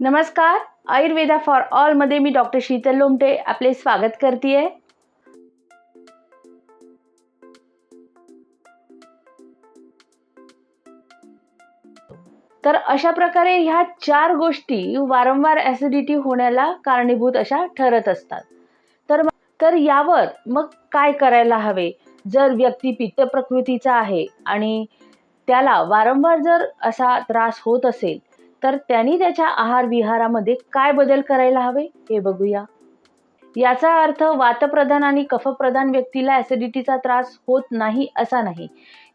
नमस्कार. आयुर्वेदा फॉर ऑलमध्ये मी डॉक्टर शीतल लोमटे आपले स्वागत करते तर अशा प्रकारे ह्या चार गोष्टी वारंवार ॲसिडिटी होण्याला कारणीभूत अशा ठरत असतात. तर तर यावर मग काय करायला हवे? जर व्यक्ती पित्त प्रकृतीचा आहे आणि त्याला वारंवार जर असा त्रास होत असेल तर त्यांनी त्याच्या आहार विहारामध्ये काय बदल करायला हवे हे बघूया. याचा अर्थ वातप्रधान आणि कफप्रधान व्यक्तीला ॲसिडिटीचा त्रास होत नाही असा नाही.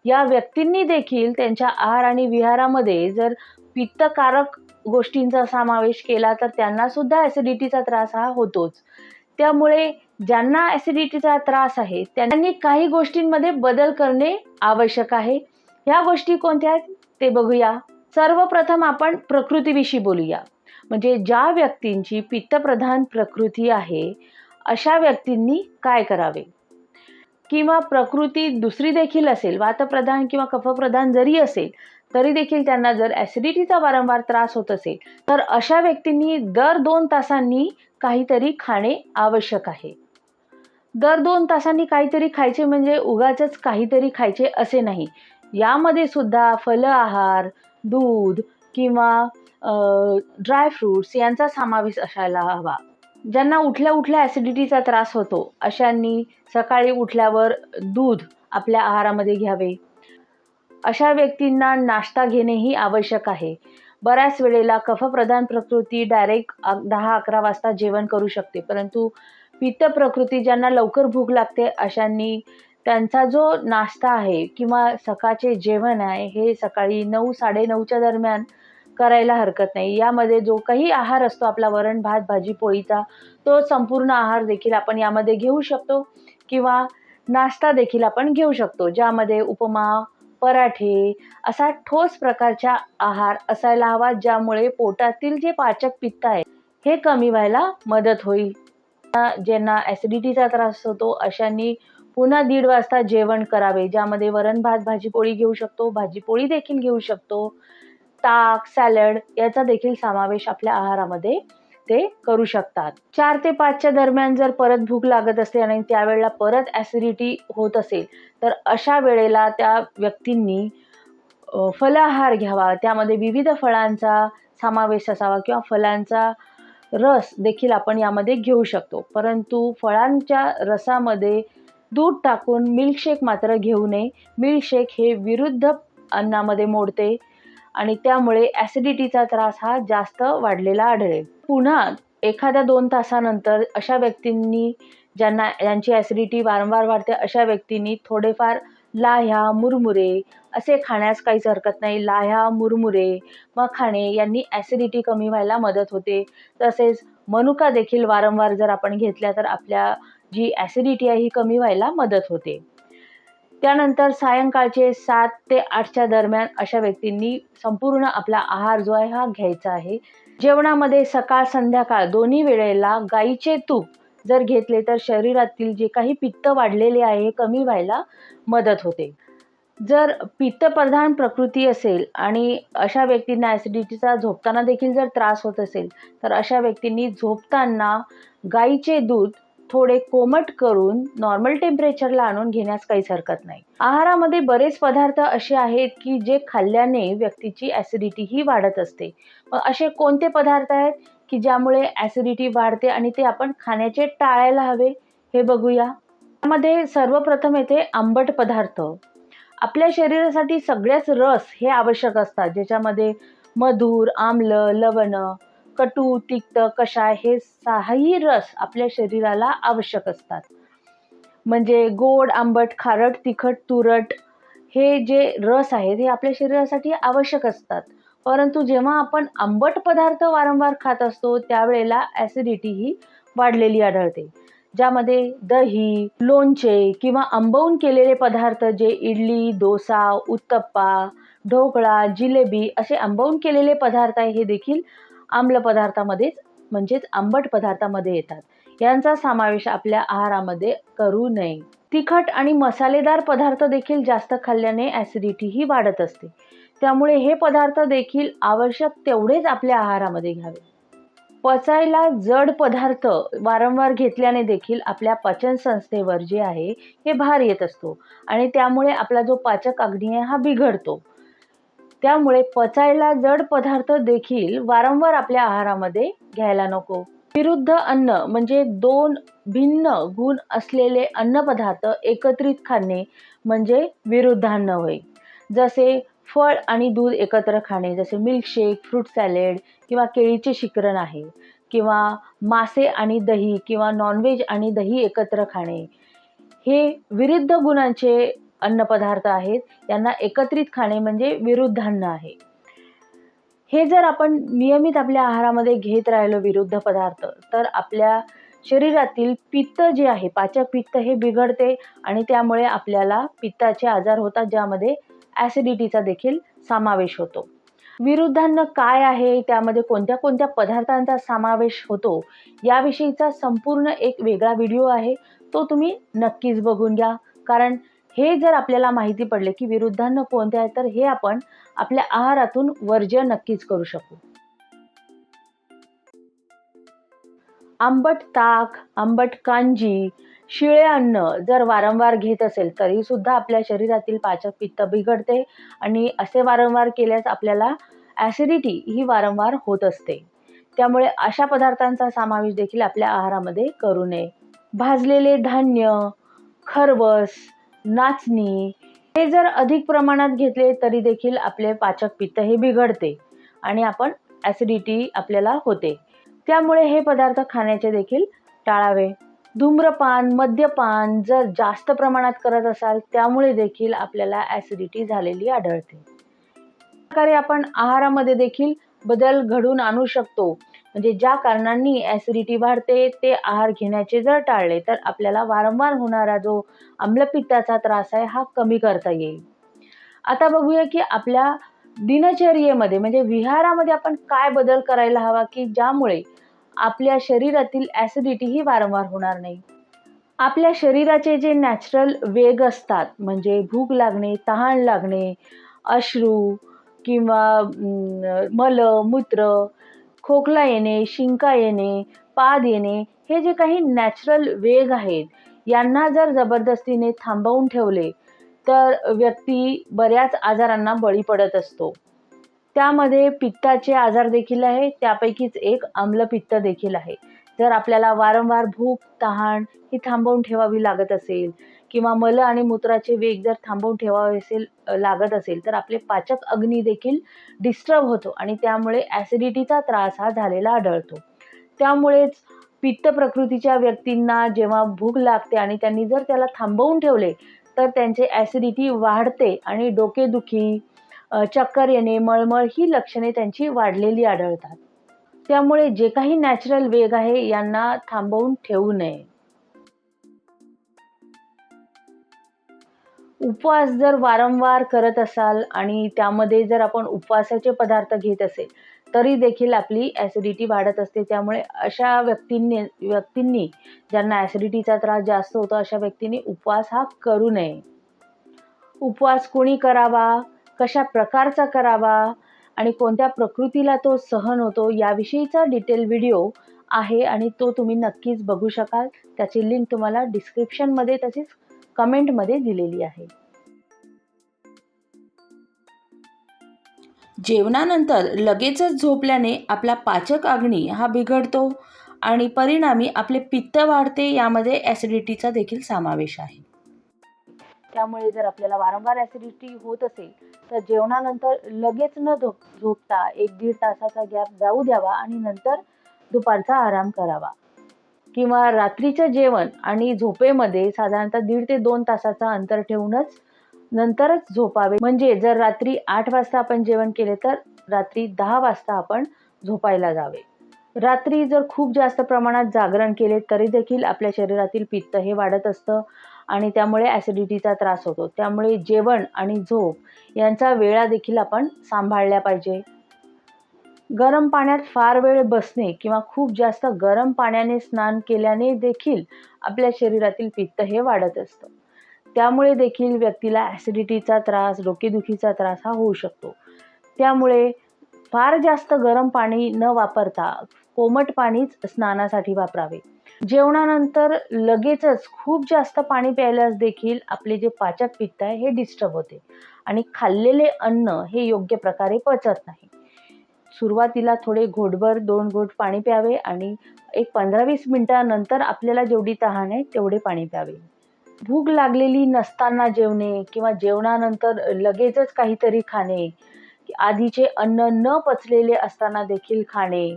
या व्यक्तींनी देखील त्यांच्या आहार आणि विहारामध्ये जर पित्तकारक गोष्टींचा समावेश केला तर त्यांना सुद्धा ॲसिडिटीचा त्रास हा होतोच. त्यामुळे ज्यांना ॲसिडिटीचा त्रास आहे त्यांनी काही गोष्टींमध्ये बदल करणे आवश्यक आहे. ह्या गोष्टी कोणत्या आहेत ते बघूया. सर्वप्रथम आपण प्रकृतीविषयी बोलूया. म्हणजे ज्या व्यक्तींची पित्तप्रधान प्रकृती आहे अशा व्यक्तींनी काय करावे? किंवा प्रकृती दुसरी देखील असेल वातप्रधान किंवा कफप्रधान जरी असेल तरी देखील त्यांना जर ॲसिडिटीचा वारंवार त्रास होत असेल तर अशा व्यक्तींनी दर दोन तासांनी काहीतरी खाणे आवश्यक आहे. दर दोन तासांनी काहीतरी खायचे म्हणजे उगाच काहीतरी खायचे असे नाही. यामध्ये सुद्धा फल आहार दूध किंवा ड्रायफ्रूट्स यांचा समावेश असायला हवा. ज्यांना उठल्या उठल्या ॲसिडिटीचा त्रास होतो अशांनी सकाळी उठल्यावर दूध आपल्या आहारामध्ये घ्यावे. अशा व्यक्तींना नाश्ता घेणेही आवश्यक आहे. बऱ्याच वेळेला कफप्रधान प्रकृती डायरेक्ट दहा अकरा वाजता जेवण करू शकते परंतु पित्त प्रकृती ज्यांना लवकर भूक लागते अशांनी त्यांचा जो नाश्ता आहे किंवा सकाळचे जेवण आहे हे सकाळी नऊ साडेनऊच्या दरम्यान करायला हरकत नाही. यामध्ये जो काही आहार असतो आपला वरण भात भाजी पोळीचा तो संपूर्ण आहार देखील आपण यामध्ये घेऊ शकतो किंवा नाश्ता देखील आपण घेऊ शकतो ज्यामध्ये उपमा पराठे असा ठोस प्रकारचा आहार असायला हवा ज्यामुळे पोटातील जे पाचक पित्त आहे हे कमी व्हायला मदत होईल. ज्यांना ॲसिडिटीचा त्रास होतो अशांनी पुन्हा दीड वाजता जेवण करावे ज्यामध्ये वरण भात भाजी पोळी घेऊ शकतो. भाजी पोळी देखील घेऊ शकतो. ताक सॅलड याचा देखील समावेश आपल्या आहारामध्ये ते करू शकतात. चार ते पाचच्या दरम्यान जर परत भूक लागत असते आणि त्यावेळेला परत ॲसिडिटी होत असेल तर अशा वेळेला त्या व्यक्तींनी फलाहार घ्यावा. त्यामध्ये विविध फळांचा समावेश असावा किंवा फळांचा रस देखील आपण यामध्ये घेऊ शकतो. परंतु फळांच्या रसामध्ये दूध टाकून मिल्कशेक मात्र घेऊ नये. मिल्कशेक हे विरुद्ध अन्नामध्ये मोडते आणि त्यामुळे ॲसिडिटीचा त्रास हा जास्त वाढलेला आढळेल. पुन्हा एखाद्या दोन तासानंतर अशा व्यक्तींनी ज्यांना यांची ॲसिडिटी वारंवार वाढते अशा व्यक्तींनी थोडेफार लाह्या मुरमुरे असे खाण्यास काहीच हरकत नाही. लाह्या मुरमुरे मखाणे यांनी ॲसिडिटी कमी व्हायला मदत होते. तसेच मनुका देखील वारंवार जर आपण घेतल्या तर आपल्या जी ॲसिडिटी आहे ही कमी व्हायला मदत होते. त्यानंतर सायंकाळचे सात ते आठच्या दरम्यान अशा व्यक्तींनी संपूर्ण आपला आहार जो आहे हा घ्यायचा आहे. जेवणामध्ये सकाळ संध्याकाळ दोन्ही वेळेला गाईचे तूप जर घेतले तर शरीरातील जे काही पित्त वाढलेले आहे हे कमी व्हायला मदत होते. जर पित्तप्रधान प्रकृती असेल आणि अशा व्यक्तींना ॲसिडिटीचा झोपताना देखील जर त्रास होत असेल तर अशा व्यक्तींनी झोपताना गाईचे दूध थोडे कोमट करून नॉर्मल टेम्परेचरला आणून घेण्यास काहीच हरकत नाही. आहारामध्ये बरेच पदार्थ असे आहेत की जे खाल्ल्याने व्यक्तीची ॲसिडिटी ही वाढत असते. मग असे कोणते पदार्थ आहेत की ज्यामुळे ॲसिडिटी वाढते आणि ते आपण खाण्याचे टाळायला हवे? हे बघूया. त्यामध्ये सर्वप्रथम येते आंबट पदार्थ. आपल्या शरीरासाठी सगळ्याच रस हे आवश्यक असतात ज्याच्यामध्ये मधुर आम्ल लवण कटू तिक्त कषाय हे सहाही रस आपल्या शरीराला आवश्यक असतात. म्हणजे गोड आंबट खारट तिखट तुरट हे जे रस आहेत हे आपल्या शरीरासाठी आवश्यक असतात. परंतु जेव्हा आपण आंबट पदार्थ वारंवार खात असतो त्यावेळेला ॲसिडिटी ही वाढलेली आढळते. ज्यामध्ये दही लोणचे किंवा आंबवून केलेले पदार्थ जे इडली डोसा उत्तप्पा ढोकळा जिलेबी असे आंबवून केलेले पदार्थ आहे हे देखील आम्ल पदार्थामध्येच म्हणजेच आंबट पदार्थामध्ये येतात. यांचा समावेश आपल्या आहारामध्ये करू नये. तिखट आणि मसालेदार पदार्थ देखील जास्त खाल्ल्याने ॲसिडिटी ही वाढत असते. त्यामुळे हे पदार्थ देखील आवश्यक तेवढेच आपल्या आहारामध्ये घ्यावे. पचायला जड पदार्थ वारंवार घेतल्याने देखील आपल्या पचन संस्थेवर जे आहे हे भार येत असतो. आणि त्यामुळे आपला जो पाचक अग्नी आहे हा बिघडतो. त्यामुळे पचायला जड पदार्थ देखील वारंवार आपल्या आहारामध्ये घ्यायला नको. विरुद्ध अन्न म्हणजे दोन भिन्न गुण असलेले अन्नपदार्थ एकत्रित खाणे म्हणजे विरुद्धान्न होय. जसे फळ आणि दूध एकत्र खाणे जसे मिल्कशेक फ्रूट सॅलेड किंवा केळीचे शिकरण आहे किंवा मासे आणि दही किंवा नॉनव्हेज आणि दही एकत्र खाणे. हे विरुद्ध गुणांचे अन्नपदार्थ आहेत यांना एकत्रित खाणे म्हणजे विरुद्ध अन्न आहे. हे जर आपण नियमित आपल्या आहारामध्ये घेत राहिलो विरुद्ध पदार्थ तर आपल्या शरीरातील पित्त जे आहे पाचक पित्त हे बिघडते आणि त्यामुळे आपल्याला पित्ताचे आजार होतात ज्यामध्ये ॲसिडिटीचा देखील समावेश होतो. विरुद्धान्न काय आहे त्यामध्ये कोणत्या कोणत्या पदार्थांचा समावेश होतो याविषयीचा संपूर्ण एक वेगळा व्हिडिओ आहे तो तुम्ही नक्कीच बघून घ्या. कारण हे जर आपल्याला माहिती पडले की विरुद्धांना कोणते आहे तर हे आपण आपल्या आहारातून वर्ज्य नक्कीच करू शकू. आंबट ताक आंबट कांजी शिळे अन्न जर वारंवार घेत असेल तरी सुद्धा आपल्या शरीरातील पाचक पित्त बिघडते आणि असे वारंवार केल्यास आपल्याला ॲसिडिटी ही वारंवार होत असते. त्यामुळे अशा पदार्थांचा समावेश देखील आपल्या आहारामध्ये करू नये. भाजलेले धान्य खरवस नाचणी. हे जर अधिक प्रमाणात घेतले तरी देखील आपले पाचक पित्त हे बिघडते आणि आपण ॲसिडिटी आपल्याला होते. त्यामुळे हे पदार्थ खाण्याचे देखील टाळावे. धूम्रपान मद्यपान जर जास्त प्रमाणात करत असाल त्यामुळे देखील आपल्याला ॲसिडिटी झालेली आढळते. प्रकारे आपण आहारामध्ये देखील बदल घडून आणू शकतो. म्हणजे ज्या कारणांनी ॲसिडिटी वाढते ते आहार घेण्याचे जर टाळले तर आपल्याला वारंवार होणारा जो आम्लपित्ताचा त्रास आहे हा कमी करता येईल. आता बघूया की आपल्या दिनचर्येमध्ये म्हणजे विहारामध्ये आपण काय बदल करायला हवा की ज्यामुळे आपल्या शरीरातील ॲसिडिटी ही वारंवार होणार नाही. आपल्या शरीराचे जे नॅचरल वेग असतात म्हणजे भूक लागणे तहान लागणे अश्रू किंवा मल मूत्र खोकला येणे शिंका येणे पाद येणे हे जे काही नॅचरल वेग आहेत यांना जर जबरदस्तीने थांबवून ठेवले तर व्यक्ती बऱ्याच आजारांना बळी पडत असतो. त्यामध्ये पित्ताचे आजार देखील आहे त्यापैकीच एक आम्लपित्त देखील आहे. जर आपल्याला वारंवार भूक तहान ही थांबवून ठेवावी लागत असेल किंवा मल आणि मूत्राचे वेग जर थांबवून ठेवावे असेल लागत असेल तर आपले पाचक अग्नी देखील डिस्टर्ब होतो आणि त्यामुळे ॲसिडिटीचा त्रास हा झालेला आढळतो. त्यामुळेच पित्त प्रकृतीच्या व्यक्तींना जेव्हा भूक लागते आणि त्यांनी जर त्याला थांबवून ठेवले तर त्यांचे ॲसिडिटी वाढते आणि डोकेदुखी चक्कर येणे मळमळ ही लक्षणे त्यांची वाढलेली आढळतात. त्यामुळे जे काही नॅचरल वेग आहे यांना थांबवून ठेवू नये. उपवास जर वारंवार करत असाल आणि त्यामध्ये जर आपण उपवासाचे पदार्थ घेत असेल तरी देखील आपली ॲसिडिटी वाढत असते. त्यामुळे अशा व्यक्तींनी व्यक्तींनी ज्यांना ॲसिडिटीचा त्रास जास्त होतो अशा व्यक्तींनी उपवास हा करू नये. उपवास कोणी करावा? कशा प्रकारचा करावा? आणि कोणत्या प्रकृतीला तो सहन होतो? याविषयीचा डिटेल व्हिडिओ आहे आणि तो तुम्ही नक्कीच बघू शकाल. त्याची लिंक तुम्हाला डिस्क्रिप्शनमध्ये तसेच कमेंटमध्ये दिलेली आहे. जेवणानंतर लगेचच झोपल्याने आपला पाचक अग्नी हा बिघडतो आणि परिणामी आपले पित्त वाढते यामध्ये ॲसिडिटीचा देखील समावेश आहे. त्यामुळे जर आपल्याला वारंवार ॲसिडिटी होत असेल तर जेवणानंतर लगेच न झोप झोपता एक दीड तासाचा गॅप जाऊ द्यावा आणि नंतर दुपारचा आराम करावा. किंवा रात्रीचं जेवण आणि झोपेमध्ये साधारणतः दीड ते दोन तासाचा अंतर ठेवूनच नंतरच झोपावे. म्हणजे जर रात्री आठ वाजता आपण जेवण केले तर रात्री दहा वाजता आपण झोपायला जावे. रात्री जर खूप जास्त प्रमाणात जागरण केले तरी देखील आपल्या शरीरातील पित्त हे वाढत असतं आणि त्यामुळे ॲसिडिटीचा त्रास होतो. त्यामुळे जेवण आणि झोप यांचा वेळा देखील आपण सांभाळल्या पाहिजे. गरम पाण्यात फार वेळ बसणे किंवा खूप जास्त गरम पाण्याने स्नान केल्याने देखील आपल्या शरीरातील पित्त हे वाढत असतं. त्यामुळे देखील व्यक्तीला ॲसिडिटीचा त्रास डोकेदुखीचा त्रास हा होऊ शकतो. त्यामुळे फार जास्त गरम पाणी न वापरता कोमट पाणीच स्नानासाठी वापरावे. जेवणानंतर लगेचच खूप जास्त पाणी प्यायल्यास देखील आपले जे पाचक पित्त आहे हे डिस्टर्ब होते. आणि खाल्लेले अन्न हे योग्य प्रकारे पचत नाही. सुरुवातीला थोडे घोटभर दोन घोट पाणी प्यावे आणि एक पंधरा वीस मिनटानंतर आपल्याला जेवढी तहान आहे तेवढे पाणी प्यावे. भूक लागलेली नसताना जेवणे किंवा जेवणानंतर लगेचच काहीतरी खाणे आधीचे अन्न न पचलेले असताना देखील खाणे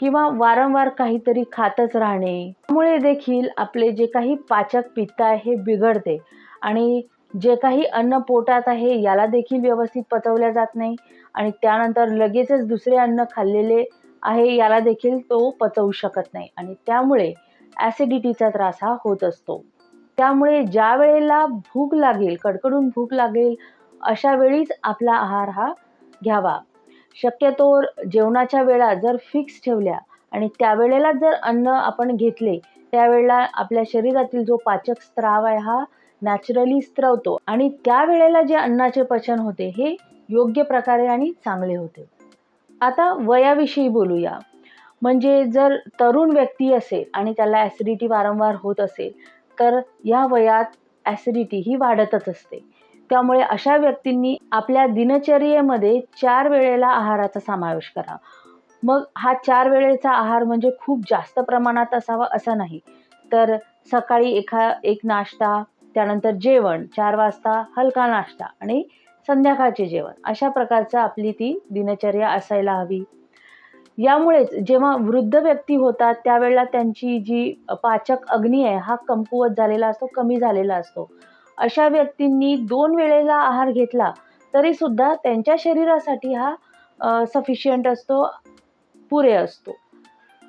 किंवा वारंवार काहीतरी खातच राहणे. त्यामुळे देखील आपले जे काही पाचक पित्त आहे हे बिघडते आणि जे काही अन्न पोटात आहे याला देखील व्यवस्थित पचवल्या जात नाही आणि त्यानंतर लगेचच दुसरे अन्न खाल्लेले आहे याला देखील तो पचवू शकत नाही आणि त्यामुळे ॲसिडिटीचा त्रास हा होत असतो. त्यामुळे ज्या वेळेला भूक लागेल कडकडून भूक लागेल अशा वेळीच आपला आहार हा घ्यावा. शक्यतो जेवणाच्या वेळा जर फिक्स ठेवल्या आणि त्यावेळेला जर अन्न आपण घेतले त्यावेळेला आपल्या शरीरातील जो पाचक स्त्राव आहे हा नॅचरली स्त्रवतो आणि त्यावेळेला जे अन्नाचे पचन होते हे योग्य प्रकारे आणि चांगले होते. आता वयाविषयी बोलूया. म्हणजे जर तरुण व्यक्ती असेल आणि त्याला ॲसिडिटी वारंवार होत असेल तर या वयात ॲसिडिटी ही वाढतच असते. त्यामुळे अशा व्यक्तींनी आपल्या दिनचर्येमध्ये चार वेळेला आहाराचा समावेश करा. मग हा चार वेळेचा आहार म्हणजे खूप जास्त प्रमाणात असावा असा नाही. तर सकाळी एखा एक नाश्ता त्यानंतर जेवण चार वाजता हलका नाश्ता आणि संध्याकाळचे जेवण. अशा प्रकारचं आपली ती दिनचर्या असायला हवी. यामुळेच जेव्हा वृद्ध व्यक्ती होतात त्यावेळेला त्यांची जी पाचक अग्नी आहे हा कमकुवत झालेला असतो कमी झालेला असतो. अशा व्यक्तींनी दोन वेळेला आहार घेतला तरीसुद्धा त्यांच्या शरीरासाठी हा सफिशियंट असतो पुरे असतो.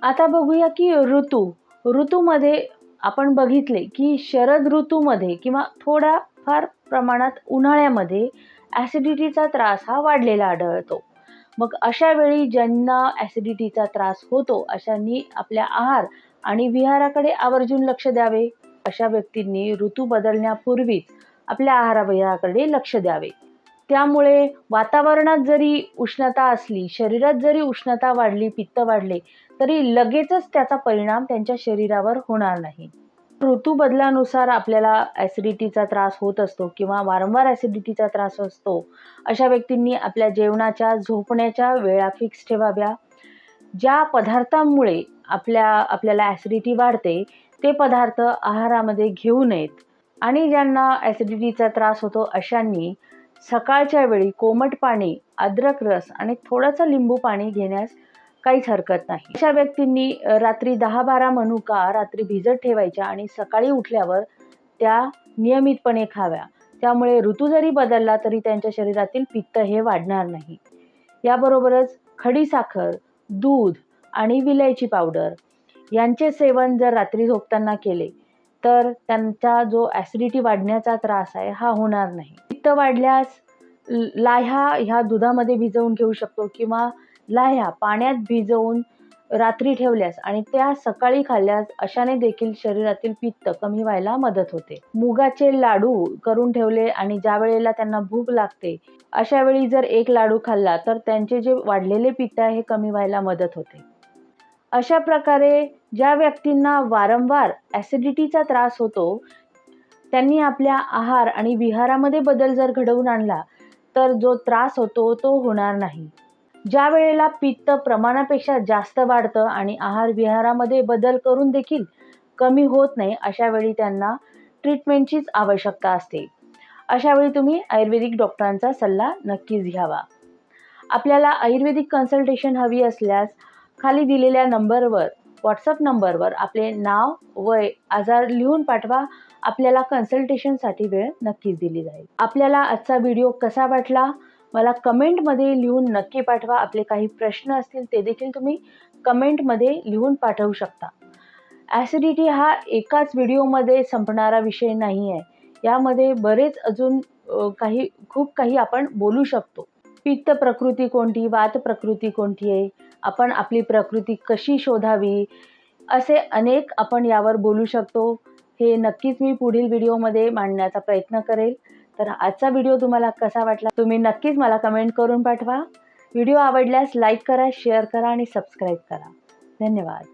आता बघूया की ऋतू. ऋतूमध्ये आपण बघितले की शरद ऋतूमध्ये किंवा थोडा फार प्रमाणात उन्हाळ्यामध्ये ॲसिडिटीचा त्रास हा वाढलेला आढळतो. मग अशा वेळी ज्यांना ॲसिडिटीचा त्रास होतो अशांनी आपल्या आहार आणि विहाराकडे आवर्जून लक्ष द्यावे. अशा व्यक्तींनी ऋतू बदलण्यापूर्वीच आपल्या आहारविहाराकडे लक्ष द्यावे. त्यामुळे वातावरणात जरी उष्णता असली शरीरात जरी उष्णता वाढली पित्त वाढले तरी लगेचच त्याचा परिणाम त्यांच्या शरीरावर होणार नाही. ऋतू बदलानुसार आपल्याला ॲसिडिटीचा त्रास होत असतो किंवा वारंवार ॲसिडिटीचा त्रास असतो अशा व्यक्तींनी आपल्या जेवणाच्या झोपण्याच्या वेळा फिक्स ठेवाव्या. ज्या पदार्थांमुळे आपल्या आपल्याला ॲसिडिटी वाढते ते पदार्थ आहारामध्ये घेऊ नयेत. आणि ज्यांना ॲसिडिटीचा त्रास होतो अशांनी सकाळच्या वेळी कोमट पाणी अद्रक रस आणि थोडंसं लिंबू पाणी घेण्यास काहीच हरकत नाही. अशा व्यक्तींनी रात्री दहा बारा मनुका रात्री भिजत ठेवायच्या आणि सकाळी उठल्यावर त्या नियमितपणे खाव्या. त्यामुळे ऋतू जरी बदलला तरी त्यांच्या शरीरातील पित्त हे वाढणार नाही. याबरोबरच खडीसाखर दूध आणि विलायची पावडर यांचे सेवन जर रात्री झोपताना केले तर त्यांचा जो ॲसिडिटी वाढण्याचा त्रास आहे हा होणार नाही. पित्त वाढल्यास लाह्या ह्या दुधामध्ये भिजवून घेऊ शकतो किंवा लाह्या पाण्यात भिजवून रात्री ठेवल्यास आणि त्या सकाळी खाल्ल्यास अशाने देखील शरीरातील पित्त कमी व्हायला मदत होते. मुगाचे लाडू करून ठेवले आणि ज्या वेळेला त्यांना भूक लागते अशा वेळी जर एक लाडू खाल्ला तर त्यांचे जे वाढलेले पित्त आहे हे कमी व्हायला मदत होते. अशा प्रकारे ज्या व्यक्तींना वारंवार ॲसिडिटीचा त्रास होतो त्यांनी आपल्या आहार आणि विहारामध्ये बदल जर घडवून आणला तर जो त्रास होतो तो होणार नाही. ज्या वेळेला पित्त प्रमाणापेक्षा जास्त वाढतं आणि आहार विहारामध्ये बदल करून देखील कमी होत नाही अशा वेळी त्यांना ट्रीटमेंटचीच आवश्यकता असते. अशा वेळी तुम्ही आयुर्वेदिक डॉक्टरांचा सल्ला नक्कीच घ्यावा. आपल्याला आयुर्वेदिक कन्सल्टेशन हवी असल्यास खाली दिलेल्या नंबरवर व्हॉट्सअप नंबरवर आपले नाव वय आजार लिहून पाठवा. आपल्याला कन्सल्टेशनसाठी वेळ नक्कीच दिली जाईल. आपल्याला आजचा व्हिडिओ कसा वाटला? मला कमेंटमध्ये लिहून नक्की पाठवा. आपले काही प्रश्न असतील ते देखील तुम्ही कमेंटमध्ये लिहून पाठवू शकता. ॲसिडिटी हा एकाच व्हिडिओमध्ये संपणारा विषय नाही आहे यामध्ये बरेच अजून काही खूप काही आपण बोलू शकतो. पित्त प्रकृती कोणती? वात प्रकृती कोणती आहे? आपण आपली प्रकृती कशी शोधावी? असे अनेक आपण यावर बोलू शकतो. हे नक्कीच मी पुढील व्हिडिओमध्ये मांडण्याचा प्रयत्न करेल. तर आजचा व्हिडिओ तुम्हाला कसा वाटला तुम्ही नक्कीच मला कमेंट करून पाठवा. व्हिडिओ आवडल्यास लाईक करा शेअर करा आणि सबस्क्राईब करा. धन्यवाद.